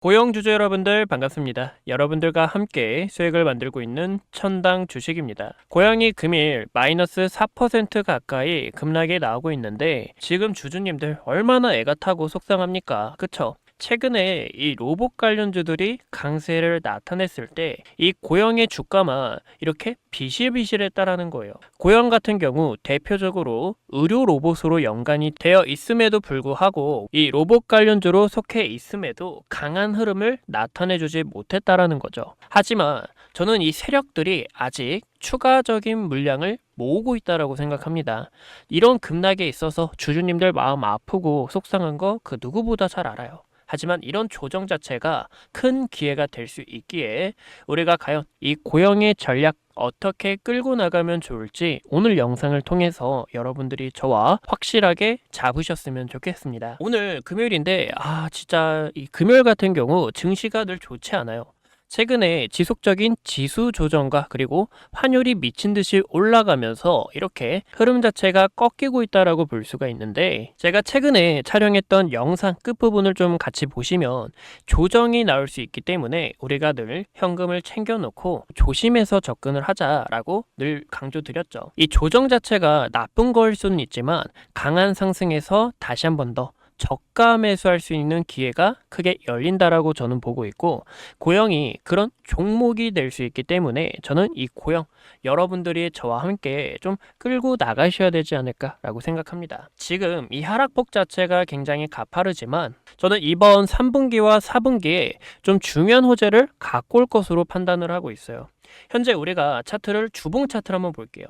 고용주주 여러분들 반갑습니다. 여러분들과 함께 수익을 만들고 있는 천당 주식입니다. 고양이 금일 마이너스 4% 가까이 급락이 나오고 있는데 지금 주주님들 얼마나 애가 타고 속상합니까? 그쵸? 최근에 이 로봇 관련주들이 강세를 나타냈을 때 이 고영의 주가만 이렇게 비실비실했다라는 거예요. 고영 같은 경우 대표적으로 의료 로봇으로 연관이 되어 있음에도 불구하고 이 로봇 관련주로 속해 있음에도 강한 흐름을 나타내주지 못했다라는 거죠. 하지만 저는 이 세력들이 아직 추가적인 물량을 모으고 있다라고 생각합니다. 이런 급락에 있어서 주주님들 마음 아프고 속상한 거 그 누구보다 잘 알아요. 하지만 이런 조정 자체가 큰 기회가 될 수 있기에 우리가 과연 이 고영의 전략 어떻게 끌고 나가면 좋을지 오늘 영상을 통해서 여러분들이 저와 확실하게 잡으셨으면 좋겠습니다. 오늘 금요일인데 아 진짜 이 금요일 같은 경우 증시가 늘 좋지 않아요. 최근에 지속적인 지수 조정과 그리고 환율이 미친 듯이 올라가면서 이렇게 흐름 자체가 꺾이고 있다라고 볼 수가 있는데 제가 최근에 촬영했던 영상 끝부분을 좀 같이 보시면 조정이 나올 수 있기 때문에 우리가 늘 현금을 챙겨놓고 조심해서 접근을 하자라고 늘 강조드렸죠. 이 조정 자체가 나쁜 거일 수는 있지만 강한 상승에서 다시 한 번 더 저가 매수할 수 있는 기회가 크게 열린다라고 저는 보고 있고 고영이 그런 종목이 될 수 있기 때문에 저는 이 고영 여러분들이 저와 함께 좀 끌고 나가셔야 되지 않을까라고 생각합니다. 지금 이 하락폭 자체가 굉장히 가파르지만 저는 이번 3분기와 4분기에 좀 중요한 호재를 갖고 올 것으로 판단을 하고 있어요. 현재 우리가 차트를 주봉 차트를 한번 볼게요.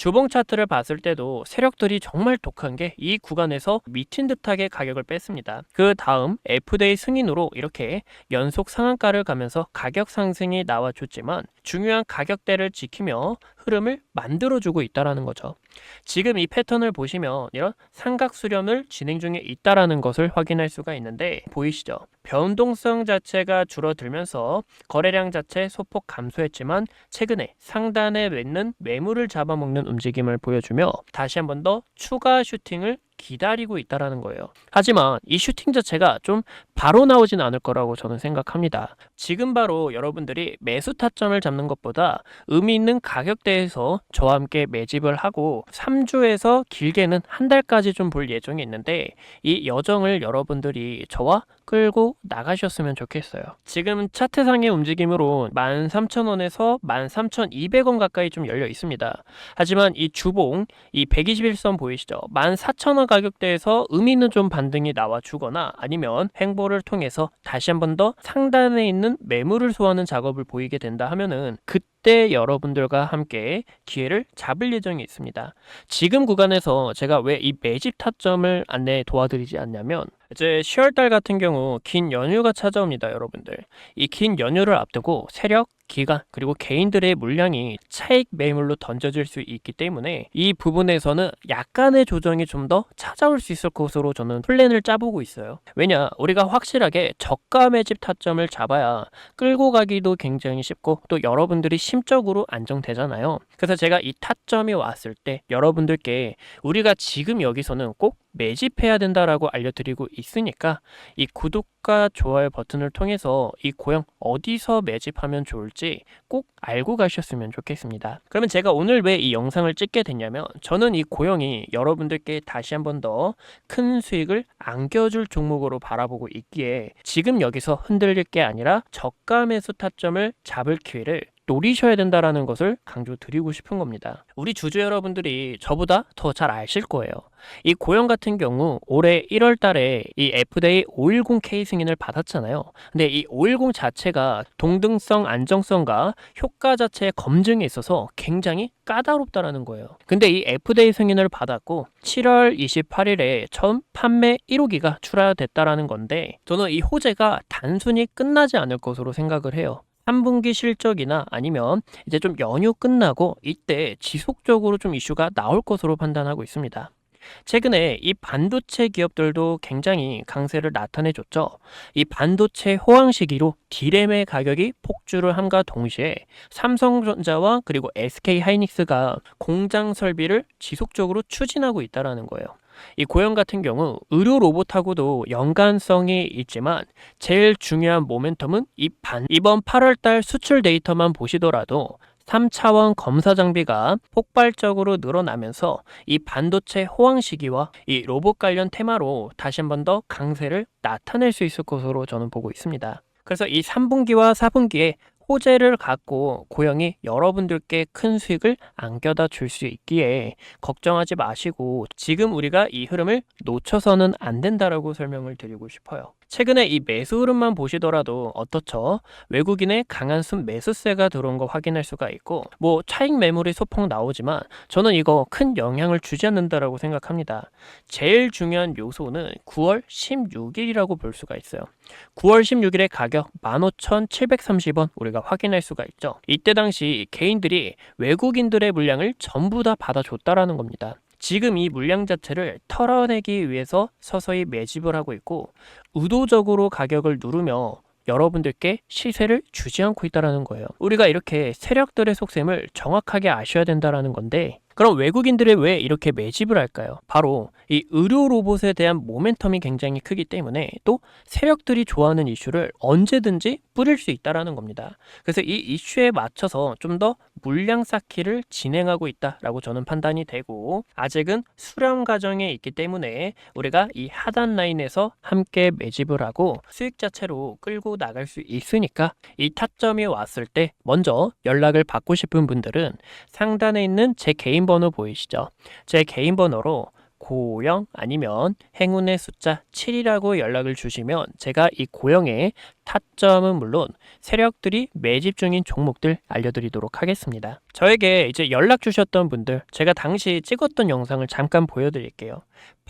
주봉 차트를 봤을 때도 세력들이 정말 독한 게 이 구간에서 미친 듯하게 가격을 뺐습니다. 그 다음 F데이 승인으로 이렇게 연속 상한가를 가면서 가격 상승이 나와줬지만 중요한 가격대를 지키며 흐름을 만들어주고 있다라는 거죠. 지금 이 패턴을 보시면 이런 삼각 수렴을 진행 중에 있다라는 것을 확인할 수가 있는데 보이시죠? 변동성 자체가 줄어들면서 거래량 자체 소폭 감소했지만 최근에 상단에 맺는 매물을 잡아먹는 움직임을 보여주며 다시 한 번 더 추가 슈팅을 기다리고 있다라는 거예요. 하지만 이 슈팅 자체가 좀 바로 나오진 않을 거라고 저는 생각합니다. 지금 바로 여러분들이 매수 타점을 잡는 것보다 의미 있는 가격대에서 저와 함께 매집을 하고 3주에서 길게는 한 달까지 좀 볼 예정이 있는데 이 여정을 여러분들이 저와 끌고 나가셨으면 좋겠어요. 지금 차트상의 움직임으로 13,000원에서 13,200원 가까이 좀 열려 있습니다. 하지만 이 주봉, 이 121선 보이시죠? 14,000원 가격대에서 의미 있는 좀 반등이 나와 주거나 아니면 횡보를 통해서 다시 한 번 더 상단에 있는 매물을 소화하는 작업을 보이게 된다 하면은 그때 여러분들과 함께 기회를 잡을 예정이 있습니다. 지금 구간에서 제가 왜 이 매집 타점을 안내 도와드리지 않냐면 이제 10월달 같은 경우 긴 연휴가 찾아옵니다, 여러분들. 이 긴 연휴를 앞두고 세력, 기관, 그리고 개인들의 물량이 차익 매물로 던져질 수 있기 때문에 이 부분에서는 약간의 조정이 좀 더 찾아올 수 있을 것으로 저는 플랜을 짜보고 있어요. 왜냐, 우리가 확실하게 저가 매집 타점을 잡아야 끌고 가기도 굉장히 쉽고 또 여러분들이 심적으로 안정되잖아요. 그래서 제가 이 타점이 왔을 때 여러분들께 우리가 지금 여기서는 꼭 매집해야 된다라고 알려드리고 있으니까 이 구독과 좋아요 버튼을 통해서 이 고형 어디서 매집하면 좋을지 꼭 알고 가셨으면 좋겠습니다. 그러면 제가 오늘 왜 이 영상을 찍게 됐냐면 저는 이 고형이 여러분들께 다시 한번 더 큰 수익을 안겨줄 종목으로 바라보고 있기에 지금 여기서 흔들릴 게 아니라 저가 매수 타점을 잡을 기회를 노리셔야 된다라는 것을 강조드리고 싶은 겁니다. 우리 주주 여러분들이 저보다 더 잘 아실 거예요. 이 고영 같은 경우 올해 1월 달에 이 FDA 510K 승인을 받았잖아요. 근데 이 510 자체가 동등성, 안정성과 효과 자체의 검증에 있어서 굉장히 까다롭다라는 거예요. 근데 이 FDA 승인을 받았고 7월 28일에 처음 판매 1호기가 출하됐다라는 건데 저는 이 호재가 단순히 끝나지 않을 것으로 생각을 해요. 3분기 실적이나 아니면 이제 좀 연휴 끝나고 이때 지속적으로 좀 이슈가 나올 것으로 판단하고 있습니다. 최근에 이 반도체 기업들도 굉장히 강세를 나타내줬죠. 이 반도체 호황 시기로 디램의 가격이 폭주를 함과 동시에 삼성전자와 그리고 SK 하이닉스가 공장 설비를 지속적으로 추진하고 있다라는 거예요. 이 고영 같은 경우 의료 로봇하고도 연관성이 있지만 제일 중요한 모멘텀은 이 반, 이번 8월달 수출 데이터만 보시더라도 3차원 검사 장비가 폭발적으로 늘어나면서 이 반도체 호황 시기와 이 로봇 관련 테마로 다시 한 번 더 강세를 나타낼 수 있을 것으로 저는 보고 있습니다. 그래서 이 3분기와 4분기에 호재를 갖고 고영이 여러분들께 큰 수익을 안겨다 줄 수 있기에 걱정하지 마시고 지금 우리가 이 흐름을 놓쳐서는 안 된다라고 설명을 드리고 싶어요. 최근에 이 매수 흐름만 보시더라도 어떻죠? 외국인의 강한 순 매수세가 들어온 거 확인할 수가 있고 뭐 차익 매물이 소폭 나오지만 저는 이거 큰 영향을 주지 않는다라고 생각합니다. 제일 중요한 요소는 9월 16일이라고 볼 수가 있어요. 9월 16일의 가격 15,730원 우리가 확인할 수가 있죠. 이때 당시 개인들이 외국인들의 물량을 전부 다 받아줬다라는 겁니다. 지금 이 물량 자체를 털어내기 위해서 서서히 매집을 하고 있고 의도적으로 가격을 누르며 여러분들께 시세를 주지 않고 있다라는 거예요. 우리가 이렇게 세력들의 속셈을 정확하게 아셔야 된다라는 건데 그럼 외국인들이 왜 이렇게 매집을 할까요? 바로 이 의료 로봇에 대한 모멘텀이 굉장히 크기 때문에 또 세력들이 좋아하는 이슈를 언제든지 뿌릴 수 있다라는 겁니다. 그래서 이 이슈에 맞춰서 좀 더 물량 쌓기를 진행하고 있다라고 저는 판단이 되고 아직은 수렴 과정에 있기 때문에 우리가 이 하단 라인에서 함께 매집을 하고 수익 자체로 끌고 나갈 수 있으니까 이 타점이 왔을 때 먼저 연락을 받고 싶은 분들은 상단에 있는 제 개인 번호 보이시죠? 제 개인 번호로 고영 아니면 행운의 숫자 7이라고 연락을 주시면 제가 이 고영의 타점은 물론 세력들이 매집 중인 종목들 알려드리도록 하겠습니다. 저에게 이제 연락 주셨던 분들 제가 당시 찍었던 영상을 잠깐 보여드릴게요.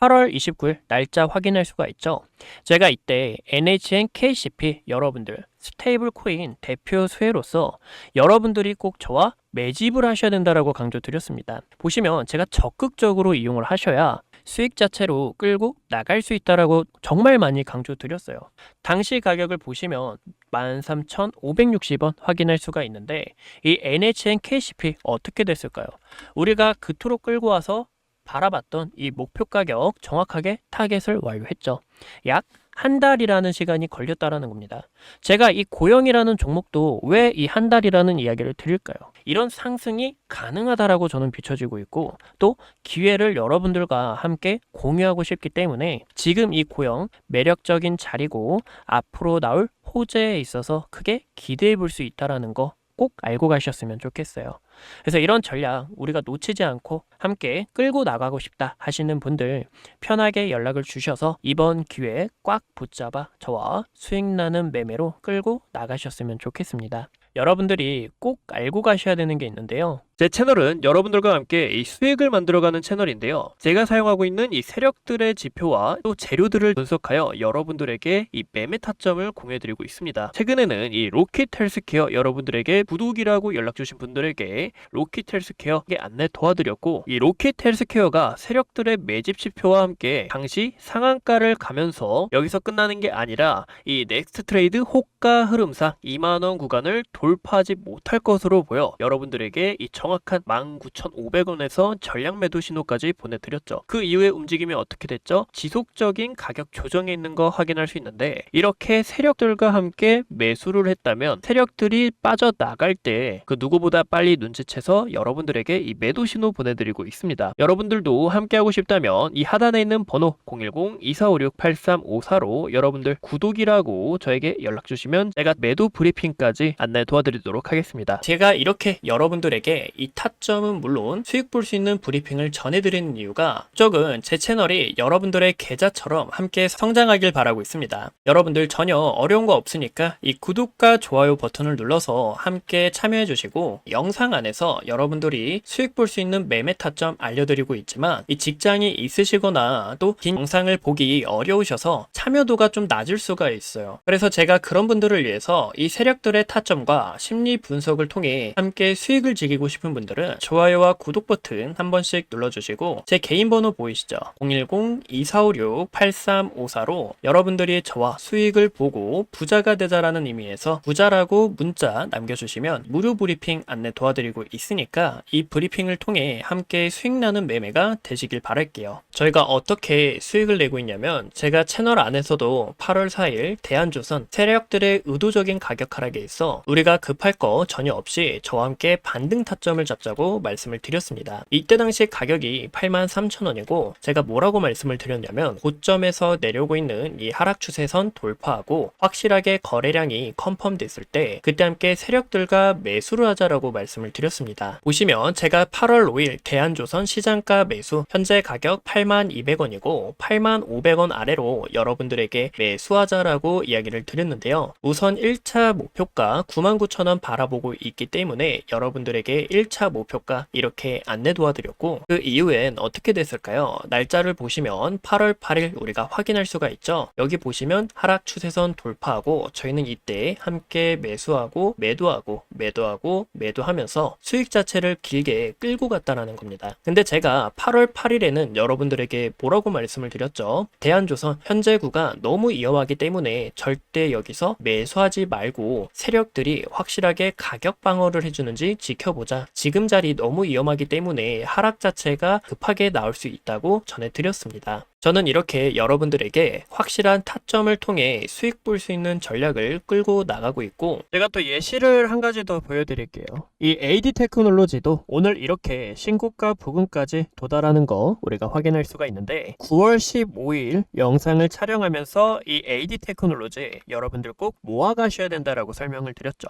8월 29일 날짜 확인할 수가 있죠. 제가 이때 NHN KCP 여러분들 스테이블 코인 대표 수혜로서 여러분들이 꼭 저와 매집을 하셔야 된다라고 강조드렸습니다. 보시면 제가 적극적으로 이용을 하셔야 수익 자체로 끌고 나갈 수 있다라고 정말 많이 강조드렸어요. 당시 가격을 보시면 13,560원 확인할 수가 있는데 이 NHN KCP 어떻게 됐을까요? 우리가 그토록 끌고 와서 바라봤던 이 목표 가격 정확하게 타겟을 완료했죠. 약 한 달이라는 시간이 걸렸다라는 겁니다. 제가 이 고영이라는 종목도 왜 이 한 달이라는 이야기를 드릴까요? 이런 상승이 가능하다라고 저는 비춰지고 있고 또 기회를 여러분들과 함께 공유하고 싶기 때문에 지금 이 고영 매력적인 자리고 앞으로 나올 호재에 있어서 크게 기대해 볼 수 있다라는 거 꼭 알고 가셨으면 좋겠어요. 그래서 이런 전략 우리가 놓치지 않고 함께 끌고 나가고 싶다 하시는 분들 편하게 연락을 주셔서 이번 기회에 꽉 붙잡아 저와 수익 나는 매매로 끌고 나가셨으면 좋겠습니다. 여러분들이 꼭 알고 가셔야 되는 게 있는데요. 제 채널은 여러분들과 함께 이 수익을 만들어가는 채널인데요. 제가 사용하고 있는 이 세력들의 지표와 또 재료들을 분석하여 여러분들에게 이 매매 타점을 공유해드리고 있습니다. 최근에는 이 로켓 헬스케어 여러분들에게 구독이라고 연락 주신 분들에게 로켓 헬스케어에 안내 도와드렸고 이 로켓 헬스케어가 세력들의 매집 지표와 함께 당시 상한가를 가면서 여기서 끝나는 게 아니라 이 넥스트 트레이드 호가 흐름상 2만원 구간을 돌 파하지 못할 것으로 보여 여러분들에게 이 정확한 19,500원에서 전량 매도 신호까지 보내드렸죠. 그 이후에 움직임이 어떻게 됐죠? 지속적인 가격 조정에 있는 거 확인할 수 있는데 이렇게 세력들과 함께 매수를 했다면 세력들이 빠져나갈 때 그 누구보다 빨리 눈치채서 여러분들에게 이 매도 신호 보내드리고 있습니다. 여러분들도 함께하고 싶다면 이 하단에 있는 번호 010-2456-8354로 여러분들 구독이라고 저에게 연락 주시면 제가 매도 브리핑까지 안내 도와드 리도록 하겠습니다. 제가 이렇게 여러분들에게 이 타점은 물론 수익 볼 수 있는 브리핑을 전해드리는 이유가 쪽은 제 채널이 여러분들의 계좌처럼 함께 성장하길 바라고 있습니다. 여러분들 전혀 어려운 거 없으니까 이 구독과 좋아요 버튼을 눌러서 함께 참여해 주시고 영상 안에서 여러분들이 수익 볼 수 있는 매매 타점 알려드리고 있지만 이 직장이 있으시거나 또 긴 영상을 보기 어려우셔서 참여도가 좀 낮을 수가 있어요. 그래서 제가 그런 분들을 위해서 이 세력들의 타점과 심리 분석을 통해 함께 수익을 즐기고 싶은 분들은 좋아요와 구독 버튼 한 번씩 눌러주시고 제 개인 번호 보이시죠? 010-2456-8354로 여러분들이 저와 수익을 보고 부자가 되자라는 의미에서 부자라고 문자 남겨주시면 무료 브리핑 안내 도와드리고 있으니까 이 브리핑을 통해 함께 수익 나는 매매가 되시길 바랄게요. 저희가 어떻게 수익을 내고 있냐면 제가 채널 안에서도 8월 4일 대한조선 세력들의 의도적인 가격 하락에 있어 우리가 급할 거 전혀 없이 저와 함께 반등 타점을 잡자고 말씀을 드렸습니다. 이때 당시 가격이 83,000원이고 제가 뭐라고 말씀을 드렸냐면 고점에서 내려오고 있는 이 하락 추세선 돌파하고 확실하게 거래량이 컨펌 됐을 때 그때 함께 세력들과 매수를 하자라고 말씀을 드렸습니다. 보시면 제가 8월 5일 대한조선 시장가 매수 현재 가격 82,200원이고 85,500원 아래로 여러분들에게 매수하자라고 이야기를 드렸는데요. 우선 1차 목표가 99,000원 바라보고 있기 때문에 여러분들에게 1차 목표가 이렇게 안내 도와드렸고 그 이후엔 어떻게 됐을까요? 날짜를 보시면 8월 8일 우리가 확인할 수가 있죠. 여기 보시면 하락 추세선 돌파하고 저희는 이때 함께 매수하고 매도하고 매도하고 매도하면서 수익 자체를 길게 끌고 갔다라는 겁니다. 근데 제가 8월 8일에는 여러분들에게 뭐라고 말씀을 드렸죠? 대한조선 현재 구가 너무 위험하기 때문에 절대 여기서 매수하지 말고 세력들이 확실하게 가격 방어를 해주는지 지켜보자. 지금 자리 너무 위험하기 때문에 하락 자체가 급하게 나올 수 있다고 전해드렸습니다. 저는 이렇게 여러분들에게 확실한 타점을 통해 수익 볼 수 있는 전략을 끌고 나가고 있고 제가 또 예시를 한 가지 더 보여드릴게요. 이 AD 테크놀로지도 오늘 이렇게 신고가 부근까지 도달하는 거 우리가 확인할 수가 있는데 9월 15일 영상을 촬영하면서 이 AD 테크놀로지 여러분들 꼭 모아가셔야 된다라고 설명을 드렸죠.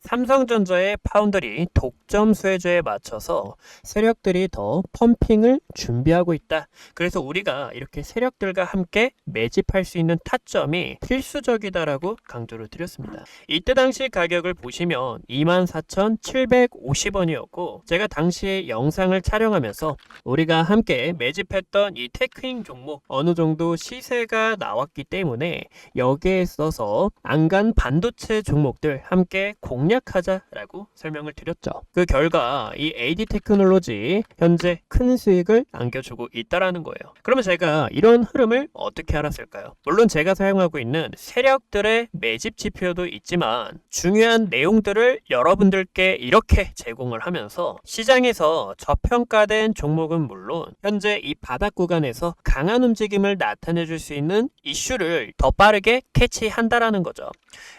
삼성전자의 파운드리 독점 수혜주에 맞춰서 세력들이 더 펌핑을 준비하고 있다. 그래서 우리가 이렇게 세력들과 함께 매집할 수 있는 타점이 필수적이다라고 강조를 드렸습니다. 이때 당시 가격을 보시면 24,750원이었고 제가 당시에 영상을 촬영하면서 우리가 함께 매집했던 이 테크인 종목 어느 정도 시세가 나왔기 때문에 여기에 있어서 안간 반도체 종목들 함께 공략하자라고 설명을 드렸죠. 그 결과 이 AD 테크놀로지 현재 큰 수익을 안겨주고 있다라는 거예요. 그러면 제가 이런 흐름을 어떻게 알았을까요? 물론 제가 사용하고 있는 세력들의 매집 지표도 있지만 중요한 내용들을 여러분들께 이렇게 제공을 하면서 시장에서 저평가된 종목은 물론 현재 이 바닥 구간에서 강한 움직임을 나타내 줄 수 있는 이슈를 더 빠르게 캐치한다라는 거죠.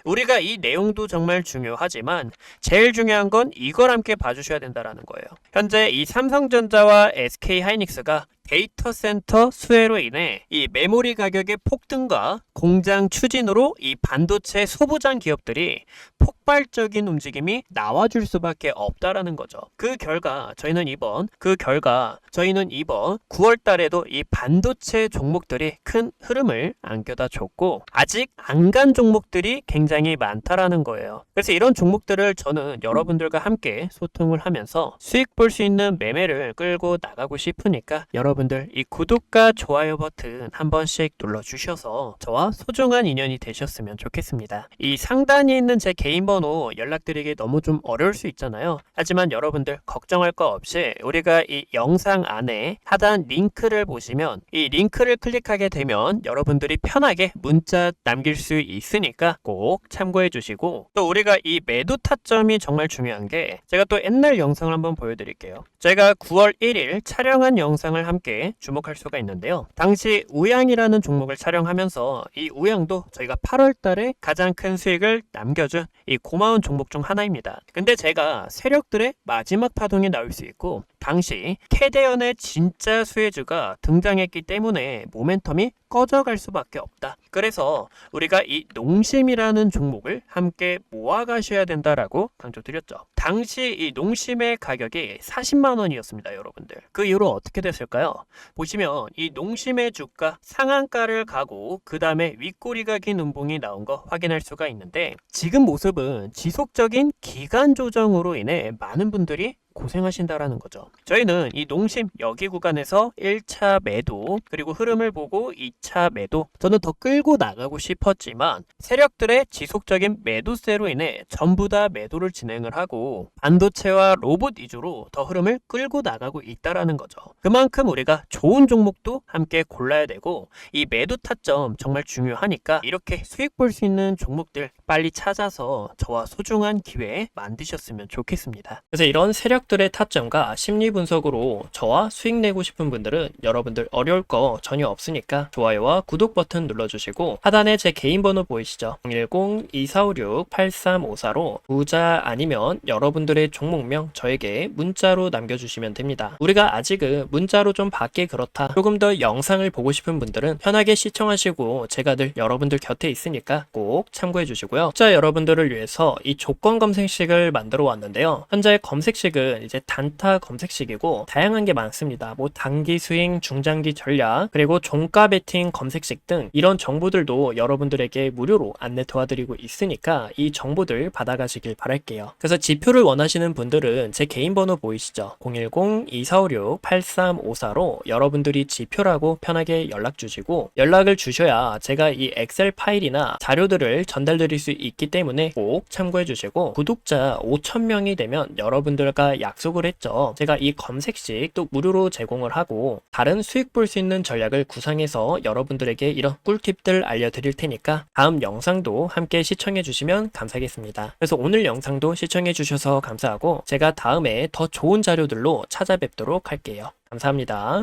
우리가 이 내용도 정말 중요 하지만 제일 중요한 건 이걸 함께 봐주셔야 된다라는 거예요. 현재 이 삼성전자와 SK 하이닉스가 데이터 센터 수혜로 인해 이 메모리 가격의 폭등과 공장 추진으로 이 반도체 소부장 기업들이 폭발적인 움직임이 나와줄 수밖에 없다라는 거죠. 그 결과 저희는 이번 그 결과 저희는 이번 9월 달에도 이 반도체 종목들이 큰 흐름을 안겨다 줬고 아직 안 간 종목들이 굉장히 많다라는 거예요. 그래서 이런 종목들을 저는 여러분들과 함께 소통을 하면서 수익 볼 수 있는 매매를 끌고 나가고 싶으니까 여러분들 이 구독과 좋아요 버튼 한 번씩 눌러 주셔서 저와 소중한 인연이 되셨으면 좋겠습니다. 이 상단에 있는 제 개인 번호 연락드리기 너무 좀 어려울 수 있잖아요. 하지만 여러분들 걱정할 거 없이 우리가 이 영상 안에 하단 링크를 보시면 이 링크를 클릭하게 되면 여러분들이 편하게 문자 남길 수 있으니까 꼭 참고해 주시고 또 우리가 이 매도 타점이 정말 중요한 게 제가 또 옛날 영상을 한번 보여드릴게요. 제가 9월 1일 촬영한 영상을 함께 주목할 수가 있는데요. 당시 우양이라는 종목을 촬영하면서 이 우양도 저희가 8월 달에 가장 큰 수익을 남겨준 이 고마운 종목 중 하나입니다. 근데 제가 세력들의 마지막 파동이 나올 수 있고 당시 캐대언의 진짜 수혜주가 등장했기 때문에 모멘텀이 꺼져갈 수밖에 없다. 그래서 우리가 이 농심이라는 종목을 함께 모아가셔야 된다라고 강조드렸죠. 당시 이 농심의 가격이 40만 원이었습니다, 여러분들. 그 이후로 어떻게 됐을까요? 보시면 이 농심의 주가 상한가를 가고 그 다음에 윗꼬리가 긴 음봉이 나온 거 확인할 수가 있는데 지금 모습은 지속적인 기간 조정으로 인해 많은 분들이 고생하신다라는 거죠. 저희는 이 농심 여기 구간에서 1차 매도 그리고 흐름을 보고 2차 매도 저는 더 끌고 나가고 싶었지만 세력들의 지속적인 매도세로 인해 전부 다 매도를 진행을 하고 반도체와 로봇 위주로 더 흐름을 끌고 나가고 있다라는 거죠. 그만큼 우리가 좋은 종목도 함께 골라야 되고 이 매도 타점 정말 중요하니까 이렇게 수익 볼 수 있는 종목들 빨리 찾아서 저와 소중한 기회 만드셨으면 좋겠습니다. 그래서 이런 세력 들의 타점과 심리 분석으로 저와 수익 내고 싶은 분들은 여러분들 어려울 거 전혀 없으니까 좋아요와 구독 버튼 눌러주시고 하단에 제 개인 번호 보이시죠? 010-2456-8354로 부자 아니면 여러분들의 종목명 저에게 문자로 남겨주시면 됩니다. 우리가 아직은 문자로 좀 받기 그렇다. 조금 더 영상을 보고 싶은 분들은 편하게 시청하시고 제가 늘 여러분들 곁에 있으니까 꼭 참고해 주시고요. 자, 여러분들을 위해서 이 조건 검색식을 만들어 왔는데요. 현재 검색식 은 이제 단타 검색식이고 다양한 게 많습니다. 뭐 단기 스윙, 중장기 전략, 그리고 종가 베팅 검색식 등 이런 정보들도 여러분들에게 무료로 안내 도와드리고 있으니까 이 정보들 받아가시길 바랄게요. 그래서 지표를 원하시는 분들은 제 개인 번호 보이시죠? 010-2456-8354로 여러분들이 지표라고 편하게 연락 주시고 연락을 주셔야 제가 이 엑셀 파일이나 자료들을 전달드릴 수 있기 때문에 꼭 참고해 주시고 구독자 5,000명이 되면 여러분들과 약속을 했죠. 제가 이 검색식 또 무료로 제공을 하고 다른 수익 볼 수 있는 전략을 구상해서 여러분들에게 이런 꿀팁들 알려드릴 테니까 다음 영상도 함께 시청해 주시면 감사하겠습니다. 그래서 오늘 영상도 시청해 주셔서 감사하고 제가 다음에 더 좋은 자료들로 찾아뵙도록 할게요. 감사합니다.